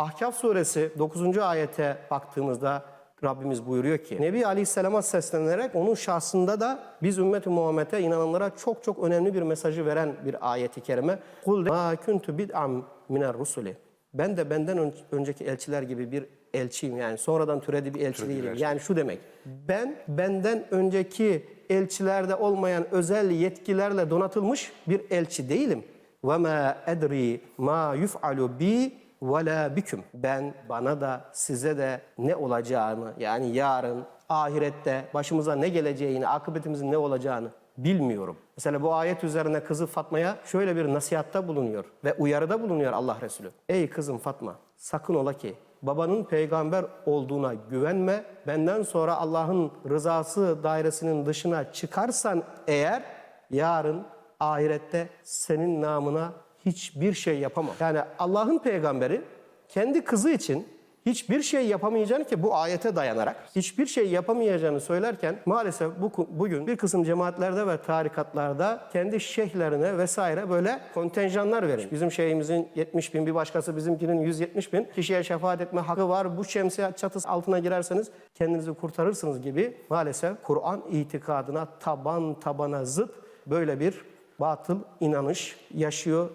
Ahkaf suresi 9. ayete baktığımızda Rabbimiz buyuruyor ki Nebi Aleyhisselam'a seslenerek onun şahsında da biz ümmeti Muhammed'e inananlara çok çok önemli bir mesajı veren bir ayeti kerime. Kul ma kuntu bid'am miner rusuli. Ben de benden ön- önceki elçiler gibi bir elçiyim yani sonradan türedi bir elçi değilim. Yani şu demek. Ben benden önceki elçilerde olmayan özel yetkilerle donatılmış bir elçi değilim. Ve ma edri ma yuf'alu bi ve la. Ben bana da size de ne olacağını yani yarın ahirette başımıza ne geleceğini, akıbetimizin ne olacağını bilmiyorum. Mesela bu ayet üzerine kızı Fatma'ya şöyle bir nasihatta bulunuyor ve uyarıda bulunuyor Allah Resulü. Ey kızım Fatma sakın ola ki babanın peygamber olduğuna güvenme. Benden sonra Allah'ın rızası dairesinin dışına çıkarsan eğer yarın ahirette senin namına hiçbir şey yapamam. Yani Allah'ın peygamberi kendi kızı için hiçbir şey yapamayacağını ki bu ayete dayanarak hiçbir şey yapamayacağını söylerken maalesef bu, bugün bir kısım cemaatlerde ve tarikatlarda kendi şeyhlerine vesaire böyle kontenjanlar vermiş. Bizim şeyhimizin 70 bin bir başkası bizimkinin 170 bin kişiye şefaat etme hakkı var. Bu şemsiye çatısı altına girerseniz kendinizi kurtarırsınız gibi maalesef Kur'an itikadına taban tabana zıt böyle bir batıl inanış yaşıyor